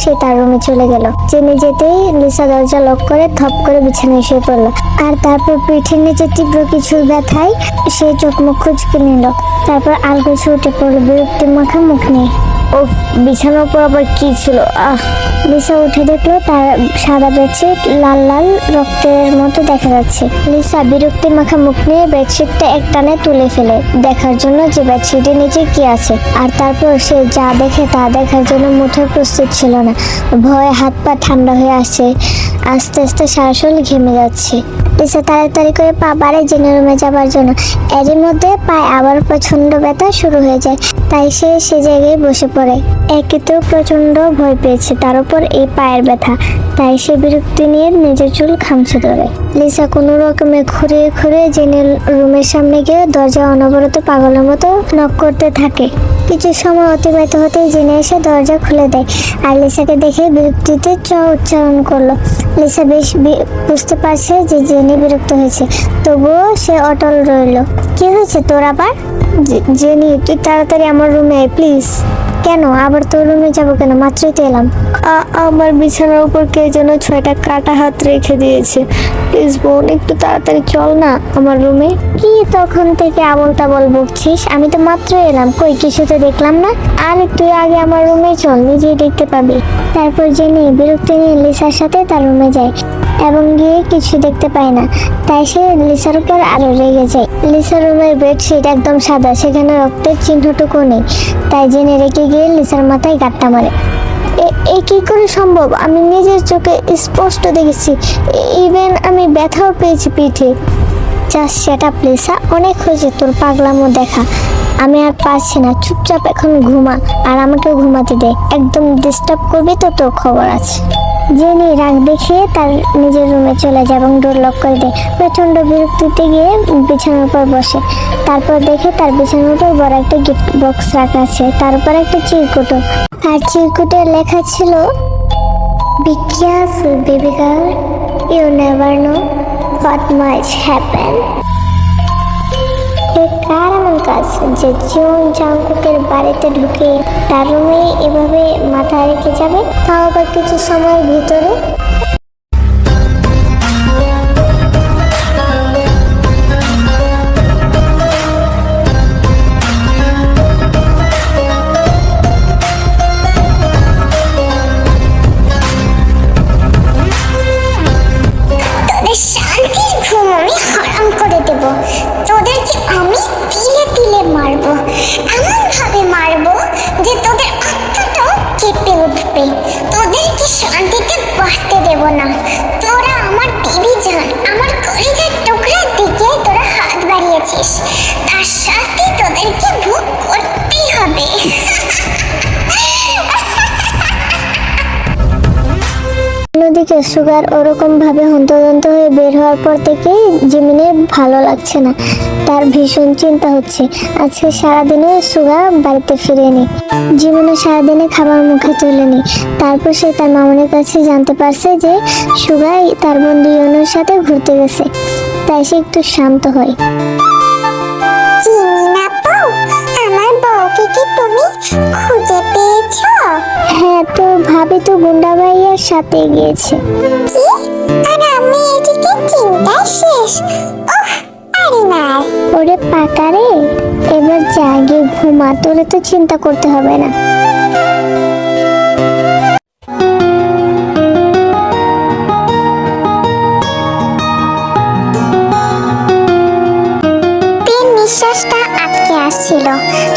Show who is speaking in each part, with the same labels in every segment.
Speaker 1: সে তার রুমে চলে গেল। জেনে যেতেই লিসা দরজা লক করে থপ করে বিছানায় শুয়ে পড়ল। আর তারপর পিঠের নিচে তীব্র কিছু ব্যথায় সে চোখ মুখ খুঁজকে নিল। তারপর আলগোছে উঠে পড়ল বিরক্তি মাখা মুখ নিয়ে। ও বিছানার উপর আবার কি ছিল? আহ, লিসা উঠে দেখল তার সাদা বেডশিট লাল লাল রক্তের মতো দেখা যাচ্ছে। লিসা বিরক্তি মাখা মুখ নিয়ে বেডশিটটা একটানে তুলে ফেলে, দেখার জন্য যে বেডশিটের নিচে কি আছে। আর তারপর সে যা দেখে তা দেখার জন্য মুঠো প্রস্তুত ছিল না। ভয়ে হাত পা ঠান্ডা হয়ে আসছে, আস্তে আস্তে শ্বাসল ঘেমে যাচ্ছে। লিসা তাড়াতাড়ি করে পা বাড়ে জেনে রুমে যাবার জন্য। এরই মধ্যে পায়ে আবার প্রচণ্ড ব্যথা শুরু হয়ে যায়। তাই সে সে জায়গায় বসে পড়ে। একে তো প্রচণ্ড ভয় পেয়েছে, তার উপর এই পায়ের ব্যথা। তাই সে বিরক্তি নিয়ে নিজের চুল খামছে ধরে। লিসা কোনো রকমে ঘুরে ঘুরে জেনে রুমের সামনে গিয়ে দরজা অনবরত পাগলের মতো নক করতে থাকে। কিছু সময় অতিবাহিত হতে জেনে এসে দরজা খুলে দেয় আর লিসাকে দেখে বিরক্তিতে চ উচ্চারণ করল। লিসা বেশ বুঝতে পারছে যে জেনে বিরক্ত হয়েছে। তবুও সে অটল রইল। কি হয়েছে তোর আবার? জেনি, তুই তাড়াতাড়ি আমার রুমে আয় প্লিজ কেন? আবার তোর রুমে যাব কেন? মাত্রই তো এলাম।
Speaker 2: আমার বিছানার উপর কে যেন ছয়টা কাটা হাত রেখে দিয়েছে। প্লিজ বোন একটু তাড়াতাড়ি চল না আমার রুমে।
Speaker 1: কি তখন থেকে আবল তাবল বকছিস? আমি তো মাত্র এলাম। কই কিছু তো দেখলাম না? আর তুই আগে আমার রুমে চল নিজেই দেখতে পাবি। তারপর জেনে বিরক্তি নিয়ে লিসার সাথে তার রুমে যায় এবং গিয়ে কিছু দেখতে পায় না। তাই সে লিসার উপর আরও রেগে যায়। লিসার রুমের বেডশিট একদম সাদা সেখানে রক্তের চিহ্নটুকু নেই। তাই জেনে রেখে গিয়ে লিসার মাথায় গাট্টা মারে। এ- এ কি করে সম্ভব? আমি নিজের চোখে স্পষ্ট দেখেছি। ইভেন আমি ব্যথাও পেয়েছি পিঠে। জাস্ট সেটা প্লেসা, অনেক হয়েছে তোর পাগলামো দেখা। আমি আর পারছি না, চুপচাপ এখন ঘুমা, আর আমাকেও ঘুমাতে দে। একদম ডিস্টার্ব করবি তো তোর খবর আছে। জেনি রাগ দেখিয়ে তার নিজের রুমে চলে যায় এবং ডোর লক করে দেয়। প্রচণ্ড বিরক্তিতে গিয়ে বিছানার উপর বসে। তারপর দেখে তার বিছানার উপর বড় একটা গিফট বক্স রাখা আছে। তার উপর একটা চিরকুটো। আর চিরকুটে লেখা ছিল Be careful, baby girl. You never know what কার এমন কাজ যে জিওন জাংকুকের বাড়িতে ঢুকে তার রুমে এভাবে মাথা রেখে যাবে, তাও আবার কিছু সময়ের ভিতরে।
Speaker 3: তার তোদেরকে ভোগ করতেই হবে।
Speaker 1: অন্যদিকে সুগার ওরকম ভাবে হন্তদন্ত হয়ে বের হওয়ার পর থেকেই জিমিনের ভালো লাগছে না। তার ভীষণ চিন্তা হচ্ছে, আজকে সারাদিনে সুগা বাড়িতে ফিরেনি জিমিনও সারাদিনে খাবার মুখে তোলেনি তারপর সে তার মামনের কাছে জানতে পারছে যে সুগাই তার বন্ধু ইয়নোর সাথে ঘুরতে গেছে। তাই সে একটু শান্ত হয়।
Speaker 3: চিনি না বউ? আমার বউকে কি তুমি খুঁজে পেয়েছ?
Speaker 1: হ্যাঁ তো ভাবি তো গুন্ডা ভাইয়ার সাথে গিয়েছে।
Speaker 3: কি? আর আমি এদিকে চিন্তা শেষ? উফ পারি না
Speaker 1: ওরে পাকারে এবার জাগে ঘুমা তোরে তো চিন্তা করতে হবে না।
Speaker 3: আসছিল।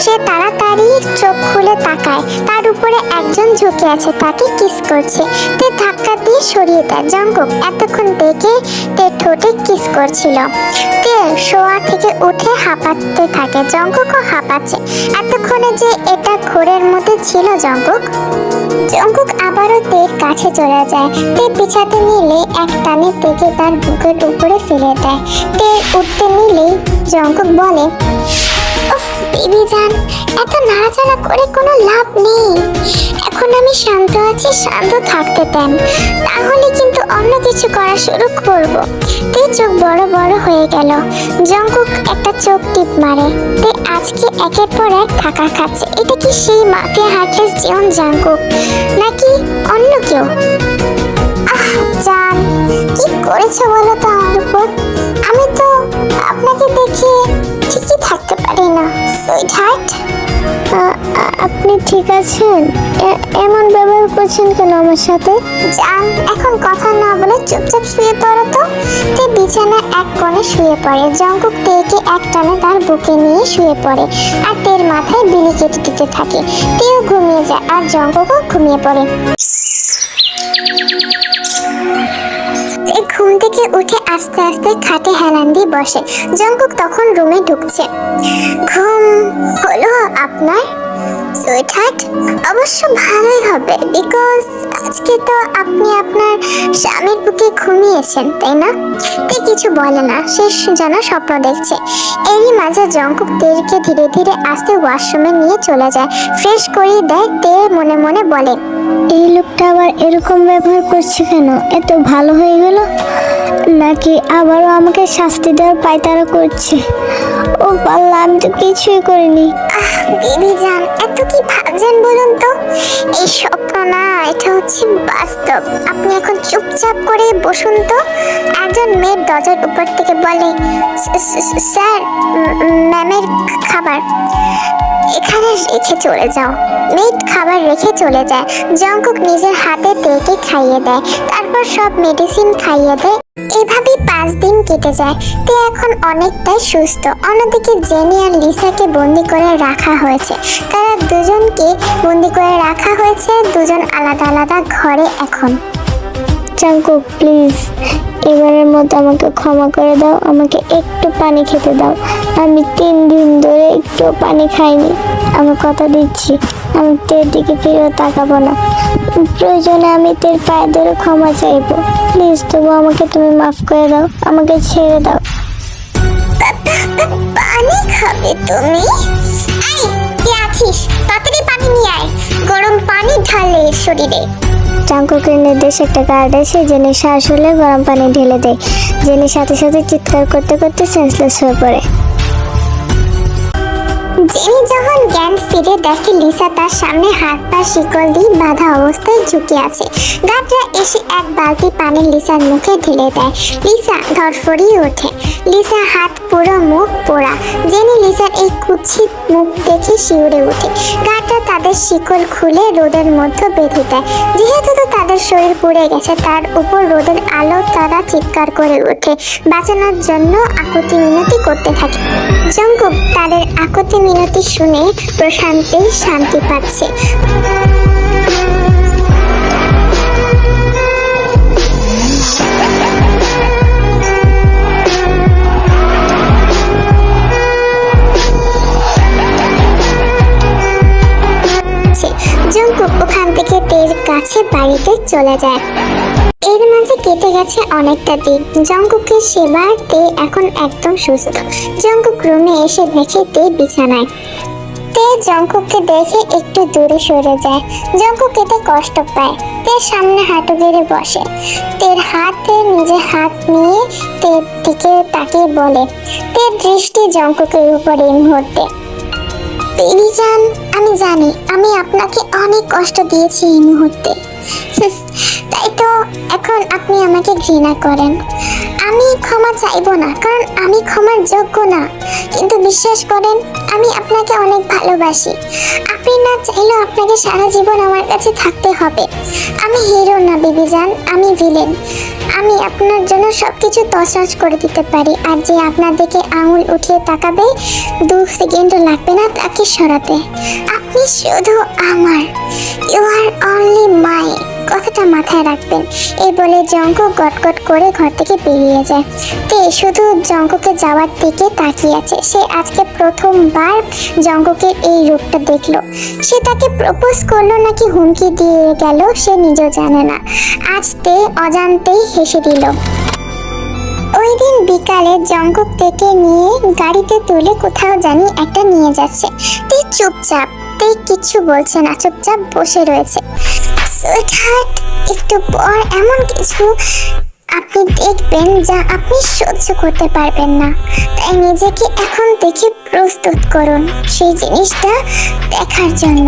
Speaker 3: সে তাড়াতাড়ি চোখ খুলে তাকায়। তার উপরে একজন ঝুঁকে আছে, তাকে কিস করছে। তে ধাক্কা দিয়ে সরিয়ে দেয়। জঙ্কুক এতক্ষণ দেখে তে ঠোঁটে কিস করছিল। তে শোয়া থেকে উঠে হাঁপাতে থাকে। জঙ্কুকও হাঁপাচ্ছে। এতক্ষণে যে এটা ঘোরের মধ্যে ছিল জঙ্কুক জঙ্কুক আবারও তের কাছে চলে যায়। তে পিছাতে নিলে এক টানে তেকে তার বুকের উপরে ফেলে দেয়। তে উঠতে নিলেই জঙ্কুক বলে বেবি জান, এত নাড়াচাড়া করে কোনো লাভ নেই। এখন আমি শান্ত আছি, শান্ত থাকতে দেন। তাহলে কিন্তু অন্য কিছু করা শুরু করব। তে চোখ বড় বড় হয়ে গেল। জঙ্কুক একটা চোখ টিপ মারে। তে আজকে একের পর এক থাকা খাচ্ছে। এটা কি সেই মাফিয়া হার্টলেস জীবন জাঙ্কুক? নাকি অন্য কেউ? আহ, জান, কি করেছ বলো তো আমার উপর? আমি তো
Speaker 1: ঠিক আছেন এমন ব্যবহার করছেন কেন আমার সাথে?
Speaker 3: জান এখন কথা না বলে চুপচাপ শুয়ে পড়ো তো। তে বিছানা এক কোণে শুয়ে পড়ে, জঙ্কুক তেকে এক টানে তার বুকে নিয়ে শুয়ে পড়ে, আর তের মাথায় বিলি কেটে দিতে থাকে। তেও ঘুমিয়ে যায়, আর জঙ্কুকও ঘুমিয়ে পড়ে। ঘুম থেকে উঠে আস্তে আস্তে খাটে হেলান দিয়ে বসে। জঙ্কুক তখন রুমে ঢুকছে। ঘুম হলো আপনার? সুইটহার্ট অবশ্য ভালোই হবে বিকজ আজকে তো আপনি আপনার স্বামীর বুকে ঘুমিয়েছেন তাই না? তে কিছু বলে না সে যেন স্বপ্ন দেখছে। এরই মাঝে জঙ্কুক তেরকে ধীরে ধীরে আস্তে ওয়াশরুমে নিয়ে চলে যায়। ফ্রেশ করিয়ে দেয় তে মনে মনে বলে
Speaker 1: এই লোকটা আবার এরকম ব্যবহার করছে কেন? এত ভালো হয়ে গেল। নাকি আবারও আমাকে শাস্তি দেওয়ার পায়তারা করছে? ও পাল্লা আমি তো কিছুই করিনি।
Speaker 3: আহ বেবি জান এত কি ভাবছেন বলুন তো? এই স্বপ্ন না এটা হচ্ছে বাস্তব। আপনি এখন চুপচাপ করে বসুন তো। একজন মেয়ের দরজার উপর থেকে বলে, "স- স- স্যার ম্যামের খাবার। এখানে রেখে চলে যাও। মেয়েট খাবার রেখে চলে যায়। জঙ্কুক নিজের হাতে তেকে খাইয়ে দেয়। তারপর সব মেডিসিন খাইয়ে দেয়। এভাবেই পাঁচ দিন কেটে যায়। তে এখন অনেকটাই সুস্থ। অন্যদিকে জেনি আর লিসাকে বন্দি করে রাখা হয়েছে। তারা দুজনকে বন্দি করে রাখা হয়েছে। দুজন আলাদা আলাদা ঘরে এখন।
Speaker 1: চাঙ্কু প্লিজ, এবারের মতো আমাকে ক্ষমা করে দাও। আমাকে একটু পানি খেতে দাও। আমি তিন দিন ধরে একটু পানি খাইনি। আমি কথা দিচ্ছি। আমি তের দিকে ফিরেও তাকাবো না। প্রয়োজনে আমি তোর পায়ে ধরে ক্ষমা চাইব। প্লিজ তবু আমাকে তুমি মাফ করে দাও। আমাকে ছেড়ে দাও।
Speaker 3: পানি খাবে তুমি? এই কে আছিস? তাড়াতাড়ি পানি নিয়ে আয়। গরম পানি ঢালে শরীরে।
Speaker 1: চাঙ্কুকের নির্দেশ একটা গার্ড এসে জেনে শ্বাস হলে গরম পানি ঢেলে দেয়। জেনে সাথে সাথে চিৎকার করতে করতে সেন্সলেস হয়ে পড়ে।
Speaker 3: জেনি যখন ফিরে দেখে লিসা তার সামনে হাত পা শিকল দিয়ে অবস্থায় ঝুঁকে আছে। গার্ডরা এসে এক বালতি পানি লিসার মুখে ঢেলে দেয়। লিসা ওঠে। লিসা হাত পুরো মুখ পোড়া। জেনি লিসার এই মুখ দেখে শিউরে ওঠে। গার্ডরা তাদের শিকল খুলে রোদের মধ্যে বেঁধে দেয়। যেহেতু তো তাদের শরীর পুড়ে গেছে, তার উপর রোদের আলো তারা চিৎকার করে ওঠে। বাঁচানোর জন্য আকুতি মিনতি করতে থাকে। জঙ্কুক তাদের আকুতি মিনতি শুনে প্রশান্তির শান্তি পাচ্ছে। জঙ্কুক ওখান থেকে কাছে বাড়িতে চলে যায়। এর মাঝে কেটে গেছে অনেকটা দিন জঙ্কুকের সেবার তে এখন একদম সুস্থ। জঙ্কুক রুমে এসে দেখে তে বিছানায়। তে জঙ্কুককে দেখে একটু দূরে সরে যায়। জঙ্কুক এতে কষ্ট পায়। তের সামনে হাঁটু গেড়ে বসে। তের হাতে নিজে হাত নিয়ে তের দিকে তাকিয়ে বলে তের দৃষ্টি জঙ্কুকের উপর এই মুহূর্তে। বেবি জান আমি জানি, আমি আপনাকে অনেক কষ্ট দিয়েছি এই মুহূর্তে। তাই তো এখন আপনি আমাকে ঘৃণা করেন। আমি ক্ষমা চাইব না, কারণ আমি ক্ষমার যোগ্য না। কিন্তু বিশ্বাস করেন, আমি আপনাকে অনেক ভালোবাসি। আপনি না চাইলেও আপনাকে সারা জীবন আমার কাছে থাকতে হবে। আমি হিরো না বেবি জান আমি ভিলেন। আমি আপনার জন্য সবকিছু তছনছ করে দিতে পারি, আর যে আপনার দিকে আঙুল উঠিয়ে তাকাবে, দু সেকেন্ডও লাগবে না তাকে সরাতে। আপনি শুধু আমার ইউ আর অনলি মাই কথাটা মাথায় রাখবেন। এই বলে জঙ্ক গটগট করে ঘর থেকে বেরিয়ে যায়। তে শুধু জঙ্ককে যাওয়ার দিকে তাকিয়ে আছে। সে আজকে প্রথমবার জঙ্ককের এই রূপটা দেখল। সে তাকে প্রপোজ করল নাকি হুমকি দিয়ে গেল সে নিজেও জানে না। আজ তে অজান্তেই হেসে দিল। ওই দিন বিকালে জঙ্গক থেকে নিয়ে গাড়িতে তুলে কোথাও জানি একটা নিয়ে যাচ্ছে। তে চুপচাপ, তে কিচ্ছু বলছে না, চুপচাপ বসে রয়েছে। সুইটহার্ট একটু পর এমন কিছু আপনি দেখবেন যা আপনি সহ্য করতে পারবেন না। তাই নিজেকে এখন দেখে প্রস্তুত করুন সেই জিনিসটা দেখার জন্য।